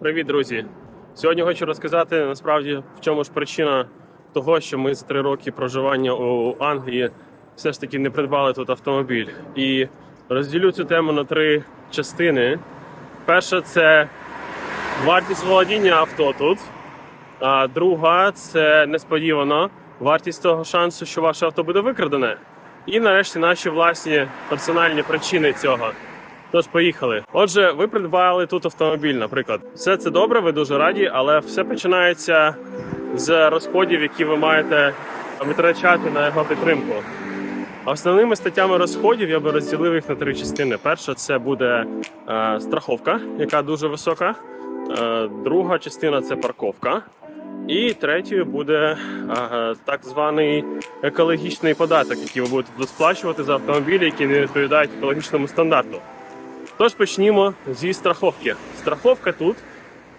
Привіт, друзі! Сьогодні хочу розказати насправді в чому ж причина того, що ми за три роки проживання у Англії все ж таки не придбали тут автомобіль. І розділю цю тему на три частини. Перша це вартість володіння авто тут. А друга це несподівано вартість того шансу, що ваше авто буде викрадене. І нарешті наші власні персональні причини цього. Тож поїхали. Отже, ви придбали тут автомобіль, наприклад. Все це добре, ви дуже раді, але все починається з розходів, які ви маєте витрачати на його підтримку. Основними статтями розходів я би розділив їх на три частини. Перша це буде е, страховка, яка дуже висока. Е, друга частина це парковка. І третьою буде е, так званий екологічний податок, який ви будете сплачувати за автомобілі, які не відповідають екологічному стандарту. Тож почнімо зі страховки. Страховка тут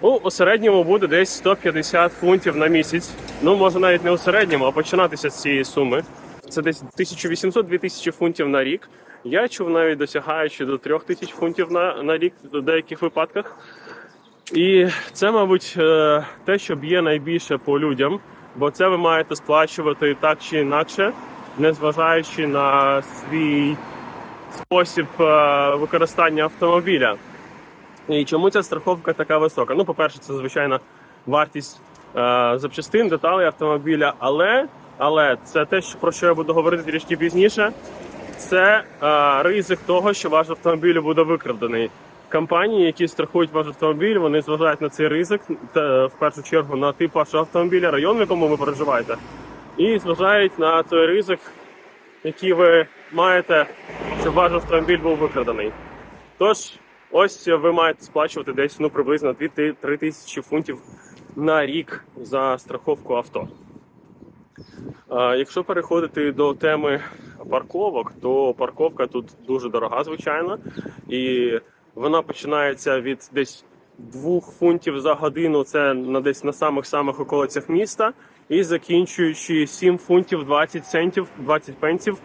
ну, у середньому буде десь 150 фунтів на місяць. Ну, може навіть не у середньому, а починатися з цієї суми. Це десь 1800-2000 фунтів на рік. Я чув навіть досягаючи до 3000 фунтів на, на рік в деяких випадках. І це, мабуть, е, те, що б'є найбільше по людям, бо це ви маєте сплачувати так чи інакше, незважаючи на свій спосіб е, використання автомобіля. І чому ця страховка така висока? Ну, по-перше, це звичайно вартість е, запчастин, деталей автомобіля, але, але це те, про що я буду говорити трішки пізніше. Це е, ризик того, що ваш автомобіль буде викрадений. Компанії, які страхують ваш автомобіль, вони зважають на цей ризик, та, в першу чергу на тип вашого автомобіля, район, в якому ви проживаєте, і зважають на той ризик, який ви маєте, щоб ваш автомобіль був викрадений. Тож, ось ви маєте сплачувати десь ну, приблизно 2-3 тисячі фунтів на рік за страховку авто. Якщо переходити до теми парковок, то парковка тут дуже дорога, звичайно, і вона починається від десь 2 фунтів за годину, це на десь на самих самих околицях міста, і закінчуючи 7 фунтів 20 центів, 20 пенсів.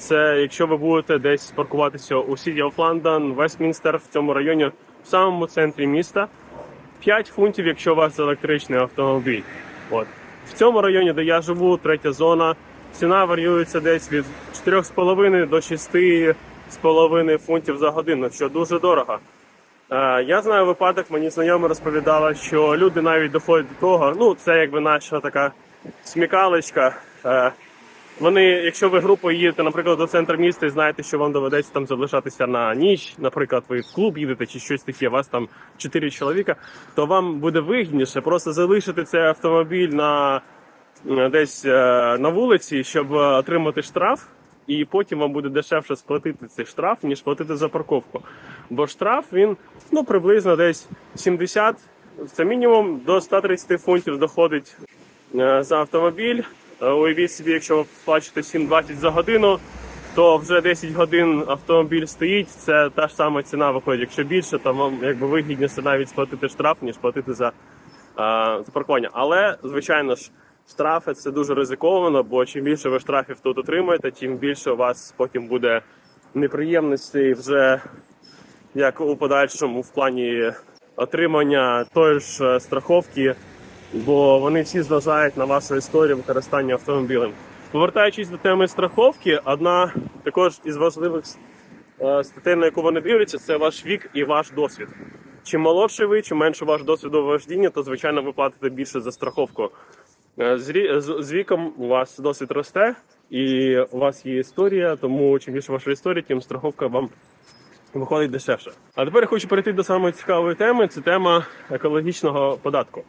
Це якщо ви будете десь паркуватися у City of London, Вестмінстер в цьому районі, в самому центрі міста. 5 фунтів, якщо у вас електричний автомобіль. От. В цьому районі, де я живу, третя зона, ціна варіюється десь від 4,5 до 6,5 фунтів за годину, що дуже дорого. Е, я знаю випадок, мені знайома розповідала, що люди навіть доходять до того, ну це якби наша така смікалочка. Е, вони, якщо ви групою їдете, наприклад, до центру міста і знаєте, що вам доведеться там залишатися на ніч, наприклад, ви в клуб їдете чи щось таке, у вас там 4 чоловіка, то вам буде вигідніше просто залишити цей автомобіль на е, десь е, на вулиці, щоб е, отримати штраф, і потім вам буде дешевше сплатити цей штраф, ніж платити за парковку. Бо штраф він ну приблизно десь 70, це мінімум до 130 фунтів доходить за автомобіль. Е, Уявіть собі, якщо ви плачете 7,20 за годину, то вже 10 годин автомобіль стоїть. Це та ж сама ціна виходить. Якщо більше, то вам якби вигідніше навіть сплатити штраф, ніж платити за, е, за паркування. Але звичайно ж. Штрафи це дуже ризиковано, бо чим більше ви штрафів тут отримаєте, тим більше у вас потім буде неприємностей вже як у подальшому в плані отримання тої ж е, страховки, бо вони всі зважають на вашу історію використання автомобілем. Повертаючись до теми страховки, одна також із важливих е, статей, на яку вони дивляться, це ваш вік і ваш досвід. Чим молодший ви, чим менше ваш досвід у вождінні, то звичайно ви платите більше за страховку. Е, з віком у вас досвід росте, і у вас є історія, тому чим більше ваша історія, тим страховка вам виходить дешевше. А тепер я хочу перейти до самої цікавої теми. Це тема екологічного податку.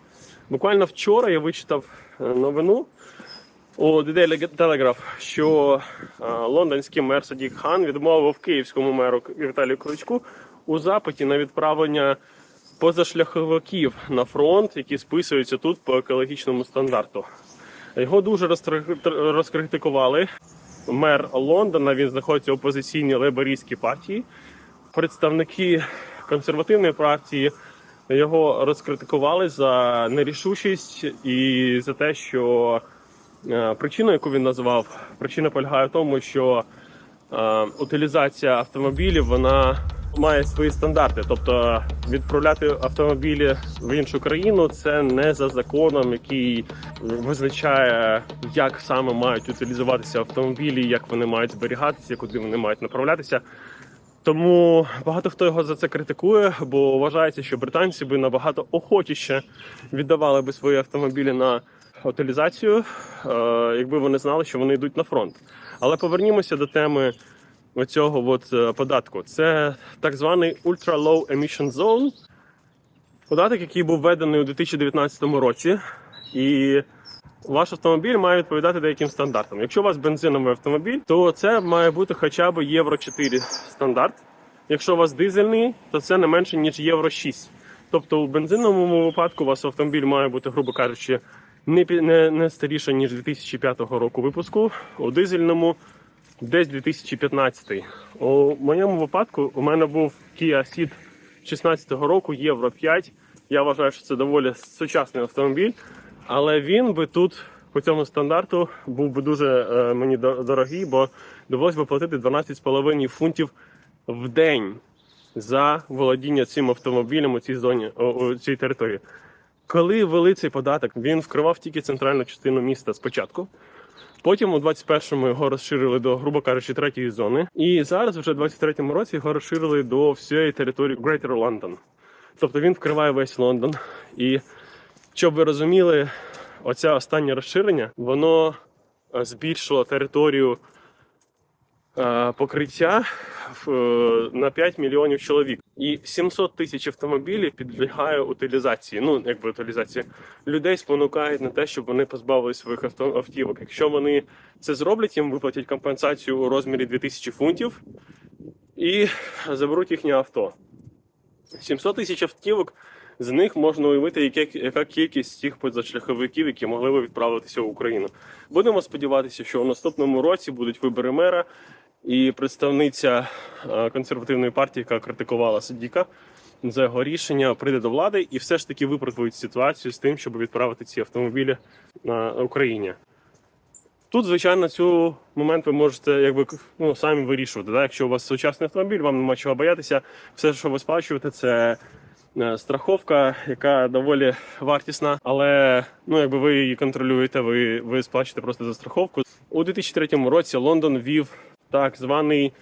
Буквально вчора я вичитав е, новину у The Telegraph, що е, лондонський мер Садік Хан відмовив київському меру Віталію Кличку у запиті на відправлення позашляховиків на фронт, які списуються тут по екологічному стандарту. Його дуже розкритикували. Мер Лондона він знаходиться в опозиційній лейбористській партії. Представники консервативної партії його розкритикували за нерішучість і за те, що е, причину, яку він назвав, причина полягає в тому, що е, утилізація автомобілів вона має свої стандарти. Тобто відправляти автомобілі в іншу країну це не за законом, який визначає, як саме мають утилізуватися автомобілі, як вони мають зберігатися, куди вони мають направлятися. Тому багато хто його за це критикує, бо вважається, що британці би набагато охочіше віддавали би свої автомобілі на утилізацію, е, якби вони знали, що вони йдуть на фронт. Але повернімося до теми оцього от е, податку. Це так званий Ultra Low Emission Zone. Податок, який був введений у 2019 році, і ваш автомобіль має відповідати деяким стандартам. Якщо у вас бензиновий автомобіль, то це має бути хоча б Євро 4 стандарт. Якщо у вас дизельний, то це не менше ніж Євро 6. Тобто у бензиновому випадку у вас автомобіль має бути, грубо кажучи, не, не, не старіше, ніж 2005 року випуску. У дизельному десь 2015. У моєму випадку у мене був Kia Ceed 16 року, Євро 5. Я вважаю, що це доволі сучасний автомобіль, але він би тут по цьому стандарту був би дуже е, мені дорогий, бо довелось би платити 12,5 фунтів в день за володіння цим автомобілем у цій зоні, у, у цій території. Коли ввели цей податок, він вкривав тільки центральну частину міста спочатку. Потім у 21-му його розширили до, грубо кажучи, третьої зони. І зараз, вже в 23-му році, його розширили до всієї території Greater London. Тобто він вкриває весь Лондон. І щоб ви розуміли, оце останнє розширення, воно е, збільшило територію е, покриття е, на 5 мільйонів чоловік. І 700 тисяч автомобілів підлягає утилізації. Ну, якби утилізації. Людей спонукають на те, щоб вони позбавились своїх автівок. Якщо вони це зроблять, їм виплатять компенсацію у розмірі 2000 фунтів і заберуть їхнє авто. 700 тисяч автівок. З них можна уявити, яка кількість цих позашляховиків, які могли би відправитися в Україну. Будемо сподіватися, що у наступному році будуть вибори мера, і представниця е, консервативної партії, яка критикувала Садіка за його рішення, прийде до влади і все ж таки виправить ситуацію з тим, щоб відправити ці автомобілі на Україні. Тут, звичайно, цю момент ви можете якби ну, самі вирішувати. Да? Якщо у вас сучасний автомобіль, вам нема чого боятися. Все, що ви сплачуєте, це страховка, яка доволі вартісна, але ну, якби ви її контролюєте, ви, ви сплачуєте просто за страховку. У 2003 році Лондон ввів так званий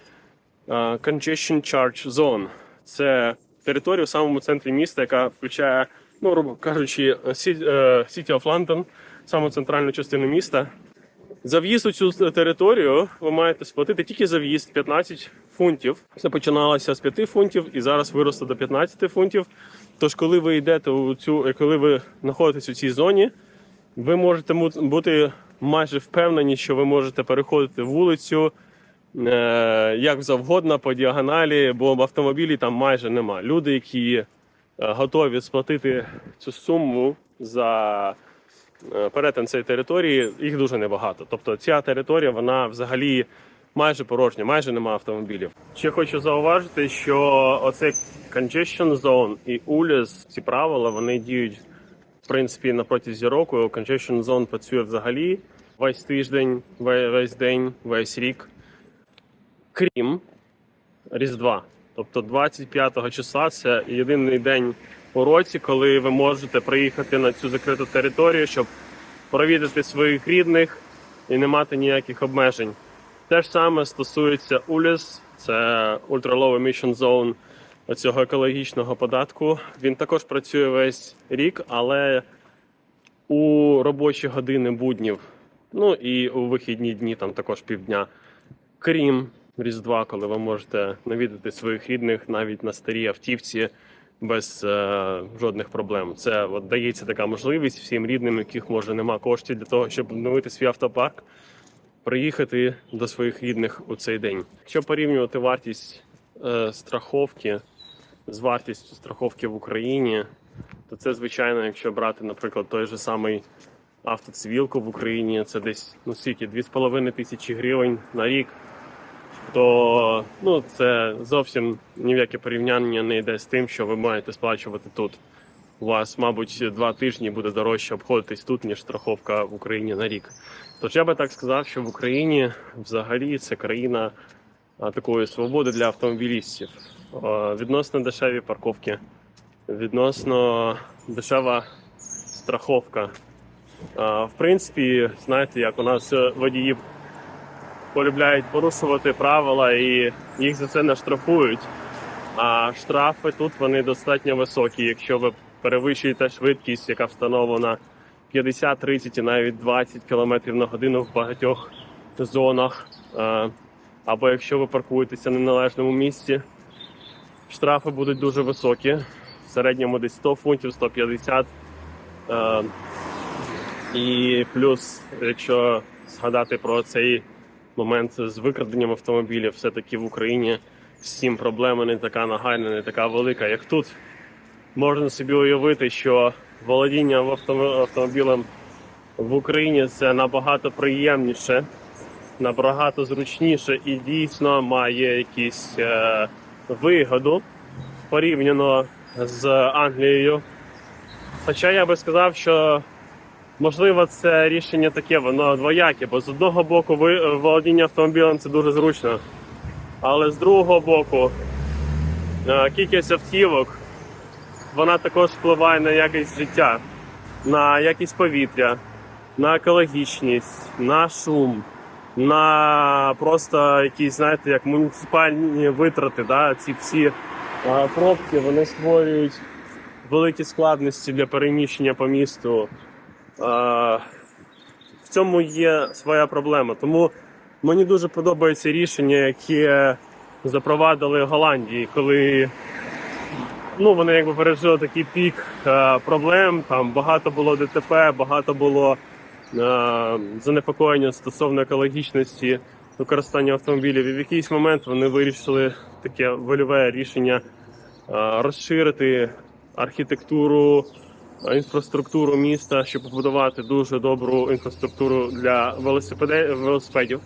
е, Congestion Charge Zone. Це територія в самому центрі міста, яка включає, ну, грубо кажучи, е, City of London, саму центральну частину міста. За в'їзд у цю територію ви маєте сплатити тільки за в'їзд 15 фунтів. Це починалося з 5 фунтів і зараз виросло до 15 фунтів. Тож, коли ви йдете у цю, коли ви знаходитесь у цій зоні, ви можете бути майже впевнені, що ви можете переходити вулицю е, як завгодно по діагоналі, бо автомобілів там майже нема. Люди, які е, готові сплатити цю суму за перетин цієї території, їх дуже небагато. Тобто ця територія вона взагалі майже порожня, майже нема автомобілів. Ще хочу зауважити, що оцей congestion zone і ULEZ, ці правила, вони діють в принципі на протязі року. Congestion zone працює взагалі весь тиждень, весь день, весь рік. Крім Різдва. Тобто 25 числа це єдиний день у році, коли ви можете приїхати на цю закриту територію, щоб провідати своїх рідних і не мати ніяких обмежень. Те ж саме стосується ULEZ, це Ultra Low Emission цього екологічного податку. Він також працює весь рік, але у робочі години буднів, ну і у вихідні дні там також півдня. Крім Різдва, коли ви можете навідати своїх рідних навіть на старій автівці без е, жодних проблем. Це от дається така можливість всім рідним, яких може нема коштів для того, щоб обновити свій автопарк, приїхати до своїх рідних у цей день. Якщо порівнювати вартість е, страховки з вартістю страховки в Україні, то це звичайно, якщо брати, наприклад, той же самий автоцивілку в Україні, це десь ну скільки, 2,5 тисячі гривень на рік то ну, це зовсім ні в яке порівняння не йде з тим, що ви маєте сплачувати тут. У вас, мабуть, два тижні буде дорожче обходитись тут, ніж страховка в Україні на рік. Тож я би так сказав, що в Україні взагалі це країна такої свободи для автомобілістів. Відносно дешеві парковки, відносно дешева страховка. В принципі, знаєте, як у нас водії полюбляють порушувати правила і їх за це не штрафують. А штрафи тут вони достатньо високі. Якщо ви перевищуєте швидкість, яка встановлена 50, 30 і навіть 20 км на годину в багатьох зонах. Е, Або якщо ви паркуєтеся на неналежному місці, штрафи будуть дуже високі. В середньому десь 100 фунтів, 150. Е, І плюс, якщо згадати про цей момент з викраденням автомобілів, все-таки в Україні з цим проблема не така нагальна, не така велика, як тут. Можна собі уявити, що володіння автомобілем в Україні це набагато приємніше, набагато зручніше і дійсно має якісь е, вигоду порівняно з Англією. Хоча я би сказав, що можливо це рішення таке, воно двояке, бо з одного боку ви- володіння автомобілем це дуже зручно. Але з другого боку, е, кількість автівок вона також впливає на якість життя, на якість повітря, на екологічність, на шум, на просто якісь, знаєте, як муніципальні витрати. Да? Ці всі е, пробки вони створюють великі складності для переміщення по місту. В цьому є своя проблема. Тому мені дуже подобається рішення, яке запровадили в Голландії, коли ну, вони якби пережили такий пік е, проблем. Там багато було ДТП, багато було е, занепокоєння стосовно екологічності використання автомобілів. І в якийсь момент вони вирішили таке вольове рішення е, розширити архітектуру, інфраструктуру міста, щоб побудувати дуже добру інфраструктуру для велосипедів.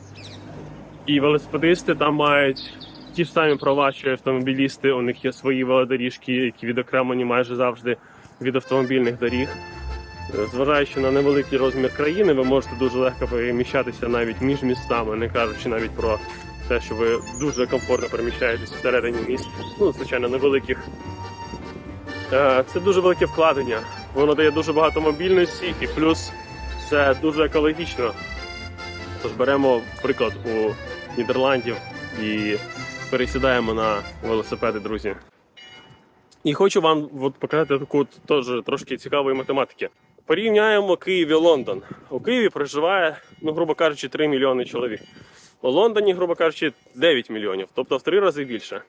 І велосипедисти там мають ті ж самі права, що автомобілісти. У них є свої велодоріжки, які відокремлені майже завжди від автомобільних доріг. Е, Зважаючи на невеликий розмір країни, ви можете дуже легко переміщатися навіть між містами, не кажучи навіть про те, що ви дуже комфортно переміщаєтесь всередині міст. Ну, звичайно, невеликих. Е, Це дуже велике вкладення. Воно дає дуже багато мобільності і плюс це дуже екологічно. Тож беремо приклад у Нідерландів і пересідаємо на велосипеди, друзі. І хочу вам от показати таку теж трошки цікавої математики. Порівняємо Київ і Лондон. У Києві проживає, ну, грубо кажучи, 3 мільйони чоловік. У Лондоні, грубо кажучи, 9 мільйонів, тобто в три рази більше.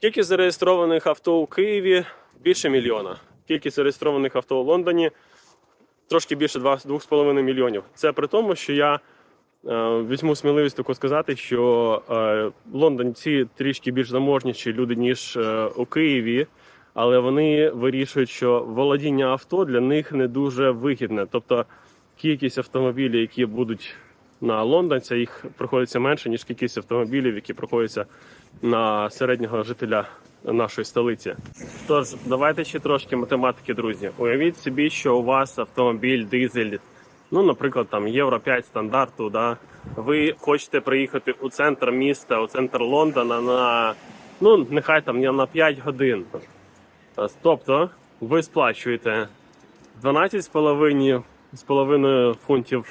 Кількість зареєстрованих авто у Києві більше мільйона. Кількість зареєстрованих авто у Лондоні трошки більше 2,5 мільйонів. Це при тому, що я е, візьму сміливість таку сказати, що е, лондонці трішки більш заможніші люди, ніж е, у Києві, але вони вирішують, що володіння авто для них не дуже вигідне. Тобто кількість автомобілів, які будуть на лондонця, їх приходиться менше, ніж кількість автомобілів, які приходяться на середнього жителя нашої столиці. Тож, давайте ще трошки математики, друзі. Уявіть собі, що у вас автомобіль дизель, ну, наприклад, там Євро 5 стандарту. Да? Ви хочете приїхати у центр міста, у центр Лондона на ну, нехай там не на 5 годин. Тобто, ви сплачуєте 12,5 з половиною фунтів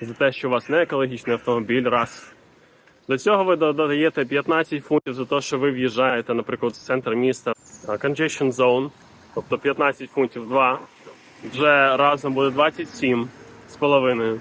за те, що у вас не екологічний автомобіль, раз. До цього ви додаєте 15 фунтів за те, що ви в'їжджаєте, наприклад, в центр міста Congestion Zone, тобто 15 фунтів 2. Вже разом буде 27 з половиною.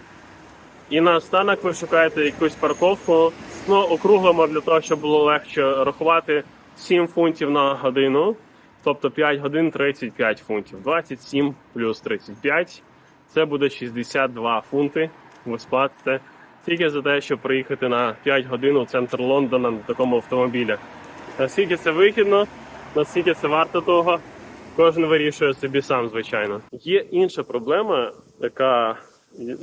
І наостанок ви шукаєте якусь парковку. Ну, округлимо для того, щоб було легше рахувати 7 фунтів на годину. Тобто 5 годин 35 фунтів. 27 плюс 35 це буде 62 фунти. Ви сплатите тільки за те, щоб приїхати на 5 годин у центр Лондона на такому автомобілі. Наскільки це вигідно, наскільки це варто того, кожен вирішує собі сам, звичайно. Є інша проблема, яка е,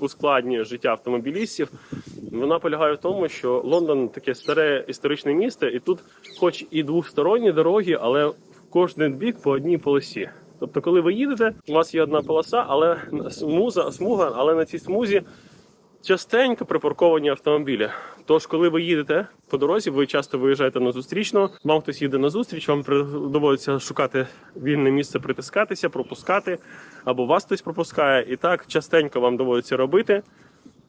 ускладнює життя автомобілістів. Вона полягає в тому, що Лондон таке старе історичне місто, і тут, хоч і двосторонні дороги, але в кожний бік по одній полосі. Тобто, коли ви їдете, у вас є одна полоса, але смуза, смуга, але на цій смузі частенько припарковані автомобілі. Тож, коли ви їдете по дорозі, ви часто виїжджаєте на зустрічну, вам хтось їде на зустріч, вам доводиться шукати вільне місце, притискатися, пропускати, або вас хтось пропускає. І так частенько вам доводиться робити.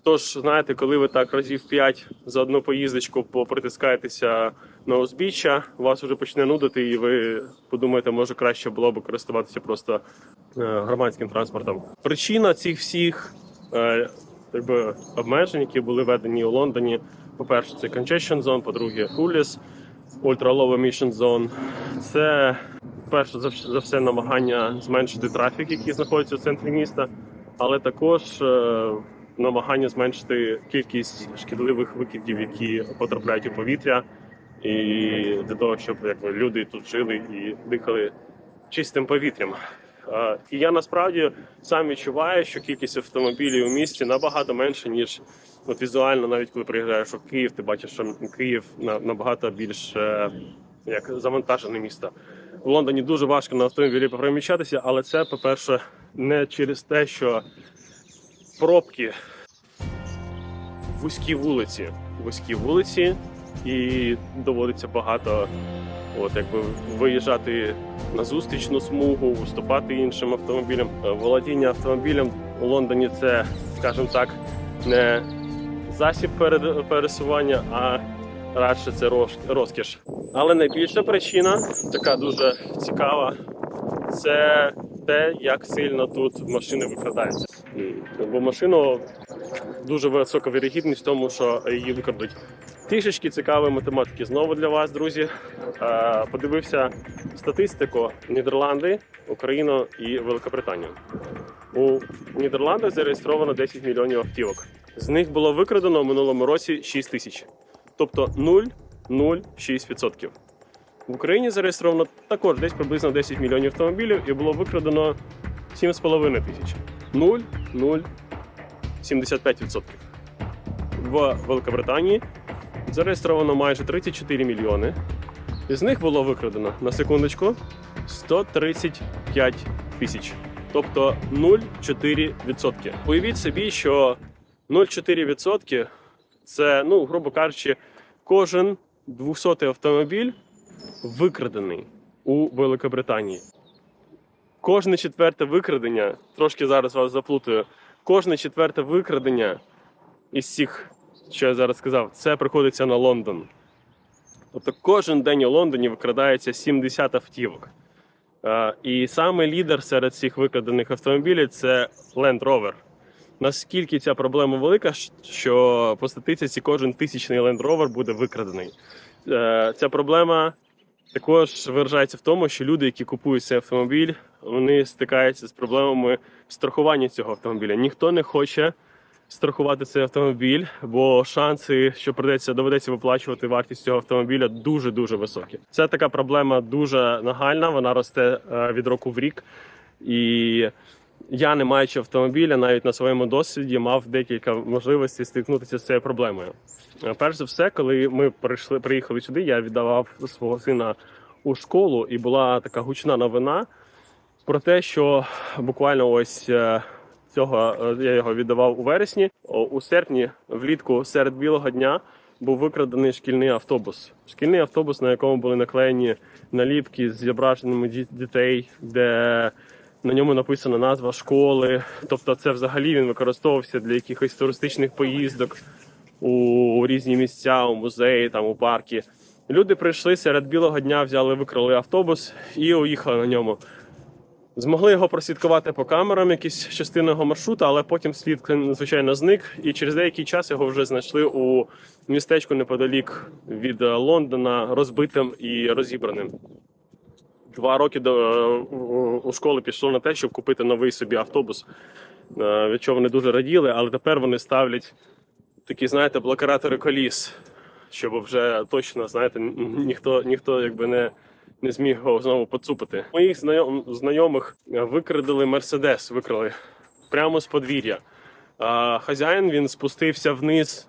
Тож, знаєте, коли ви так разів 5 за одну поїздочку попритискаєтеся на узбіччя, вас вже почне нудити, і ви подумаєте, може краще було б користуватися просто е, громадським транспортом. Причина цих всіх е, якби, обмежень, які були введені у Лондоні, по-перше, це congestion zone, по-друге, ULIS, Ultra Low Emission Zone. Це перше за все намагання зменшити трафік, який знаходиться в центрі міста, але також е, намагання зменшити кількість шкідливих викидів, які потрапляють у повітря, і для того, щоб якби, люди тут жили і дихали чистим повітрям. І я насправді сам відчуваю, що кількість автомобілів у місті набагато менше, ніж от візуально, навіть коли приїжджаєш у Київ, ти бачиш, що Київ на- набагато більш е, як завантажене місто. В Лондоні дуже важко на автомобілі переміщатися, але це, по-перше, не через те, що пробки вузькі вулиці. Вузькі вулиці, і доводиться багато от, якби, виїжджати на зустрічну смугу, виступати іншим автомобілям. Е, Володіння автомобілем у Лондоні це, скажімо так, не засіб пересування, а радше це роз- розкіш. Але найбільша причина, така дуже цікава, це те, як сильно тут машини викрадаються. Бо машину дуже висока вірогідність в тому, що її викрадуть. Трішечки цікавої математики знову для вас, друзі. Е, Подивився статистику Нідерланди, Україну і Великобританію. У Нідерландах зареєстровано 10 мільйонів автівок. З них було викрадено в минулому році 6 тисяч, тобто 0,06%. В Україні зареєстровано також десь приблизно 10 мільйонів автомобілів і було викрадено 7,5 тисяч. 0,075%. В Великобританії зареєстровано майже 34 мільйони. Із них було викрадено на секундочку 135 тисяч, тобто 0,4%. Уявіть собі, що 0,4% це, ну, грубо кажучи, кожен 200 автомобіль викрадений у Великобританії. Кожне четверте викрадення, трошки зараз вас заплутаю, кожне четверте викрадення із цих, що я зараз сказав, це приходиться на Лондон. Тобто кожен день у Лондоні викрадається 70 автівок. Е, І саме лідер серед цих викрадених автомобілів це Land Rover. Наскільки ця проблема велика, що по статистиці кожен тисячний Land Rover буде викрадений. Е, Ця проблема також виражається в тому, що люди, які купують цей автомобіль, вони стикаються з проблемами страхування цього автомобіля. Ніхто не хоче страхувати цей автомобіль, бо шанси, що придеться доведеться виплачувати вартість цього автомобіля, дуже дуже високі. Це така проблема дуже нагальна. Вона росте е, від року в рік. І я, не маючи автомобіля, навіть на своєму досвіді мав декілька можливостей стикнутися з цією проблемою. Е, Перш за все, коли ми прийшли, приїхали сюди, я віддавав свого сина у школу, і була така гучна новина про те, що буквально ось е, цього е, я його віддавав у вересні. У серпні, влітку, серед білого дня, був викрадений шкільний автобус. Шкільний автобус, на якому були наклеєні наліпки з зображеннями дітей, де на ньому написана назва школи. Тобто, це взагалі він використовувався для якихось туристичних поїздок у різні місця, у музеї, там у парки. Люди прийшли серед білого дня, взяли, викрали автобус і уїхали на ньому. Змогли його прослідкувати по камерам, якісь частини його маршруту, але потім слід, звичайно, зник. І через деякий час його вже знайшли у містечку неподалік від е, Лондона, розбитим і розібраним. Два роки до е, у- школи пішло на те, щоб купити новий собі автобус, е, від чого вони дуже раділи, але тепер вони ставлять такі, знаєте, блокиратори коліс, щоб вже точно, знаєте, ніхто, ніхто якби не, не зміг його знову поцупити. Моїх знайом, знайомих е, викрадали Мерседес, викрали прямо з подвір'я. Хазяїн він спустився вниз,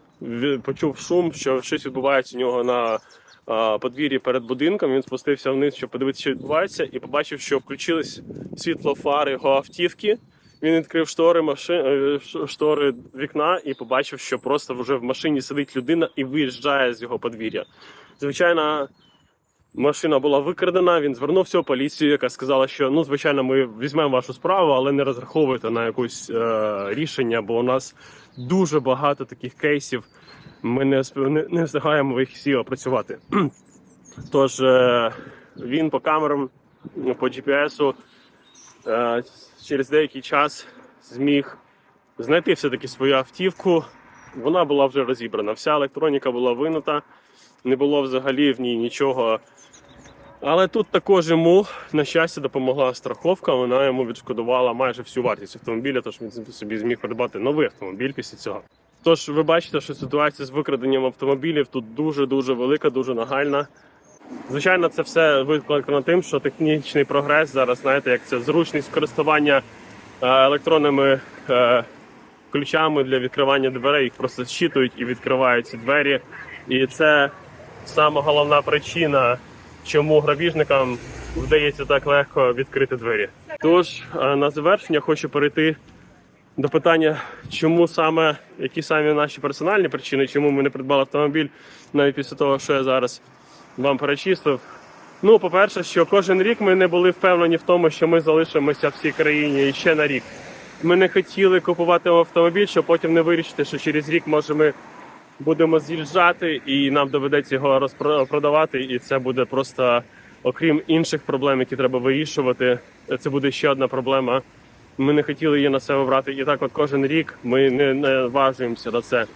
почув шум, що щось відбувається у нього на подвір'ї перед будинком. Він спустився вниз, щоб подивитися, що відбувається, і побачив, що включились світло фари його автівки, Він відкрив штори маши... е, штори вікна і побачив, що просто вже в машині сидить людина і виїжджає з його подвір'я. Звичайно, машина була викрадена. Він звернувся в поліцію, яка сказала, що ну, звичайно, ми візьмемо вашу справу, але не розраховуйте на якусь е, рішення, бо у нас дуже багато таких кейсів. Ми не, не, не встигаємо їх всі опрацювати. Тож е, він по камерам, по GPS е, через деякий час зміг знайти все-таки свою автівку. Вона була вже розібрана. Вся електроніка була винута, не було взагалі в ній нічого. Але тут також йому, на щастя, допомогла страховка. Вона йому відшкодувала майже всю вартість автомобіля, тож він собі зміг придбати новий автомобіль після цього. Тож ви бачите, що ситуація з викраденням автомобілів тут дуже дуже велика, дуже нагальна. Звичайно, це все викликано тим, що технічний прогрес зараз, знаєте, як це зручність користування е, електронними е, ключами для відкривання дверей. Їх просто зчитують і відкривають ці двері. І це сама головна причина, чому грабіжникам вдається так легко відкрити двері. Тож е, на завершення хочу перейти до питання, чому саме які самі наші персональні причини, чому ми не придбали автомобіль навіть після того, що я зараз вам перечислив. Ну, по-перше, що кожен рік ми не були впевнені в тому, що ми залишимося в цій країні ще на рік. Ми не хотіли купувати автомобіль, щоб потім не вирішити, що через рік може ми будемо з'їжджати і нам доведеться його розпродавати, і це буде просто, окрім інших проблем, які треба вирішувати, це буде ще одна проблема. Ми не хотіли її на себе брати. І так, от кожен рік ми не, не важуємося на це.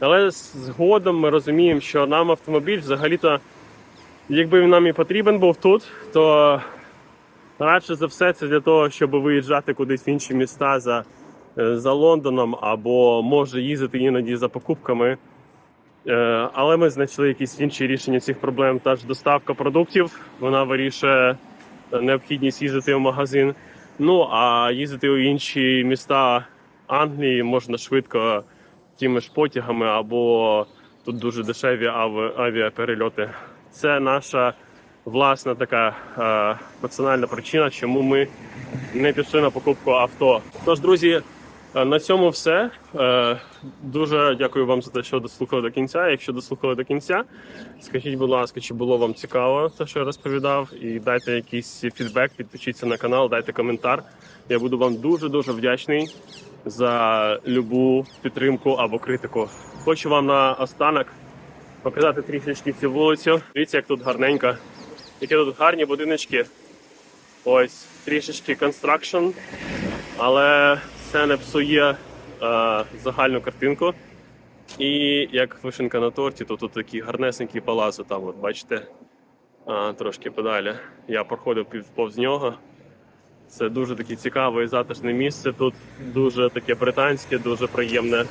Але згодом ми розуміємо, що нам автомобіль взагалі-то, якби він нам і потрібен був тут, то радше за все це для того, щоб виїжджати кудись в інші міста за, е, за Лондоном або може їздити іноді за покупками. Е, Але ми знайшли якісь інші рішення цих проблем. Та ж доставка продуктів вона вирішує е, необхідність їздити в магазин. Ну а їздити у інші міста Англії можна швидко тими ж потягами або тут дуже дешеві авіаперельоти. Це наша власна така е, персональна причина, чому ми не пішли на покупку авто. Тож, друзі, е, на цьому все. Е, Дуже дякую вам за те, що дослухали до кінця. Якщо дослухали до кінця, скажіть, будь ласка, чи було вам цікаво те, що я розповідав, і дайте якийсь фідбек, підпишіться на канал, дайте коментар. Я буду вам дуже дуже вдячний за любу підтримку або критику. Хочу вам на останок показати трішечки цю вулицю. Дивіться, як тут гарненько. Які тут гарні будиночки. Ось трішечки констракшн, але це не псує е, загальну картинку. І як вишенка на торті, то тут такі гарнесенькі палаци там, от бачите, а, трошки подалі. Я проходив повз нього. Це дуже таке цікаве і затишне місце. Тут дуже таке британське, дуже приємне.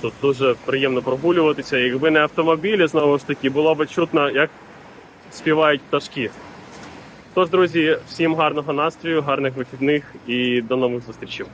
Тут дуже приємно прогулюватися. Якби не автомобілі, знову ж таки, було б чутно, як співають пташки. Тож, друзі, всім гарного настрою, гарних вихідних і до нових зустрічей.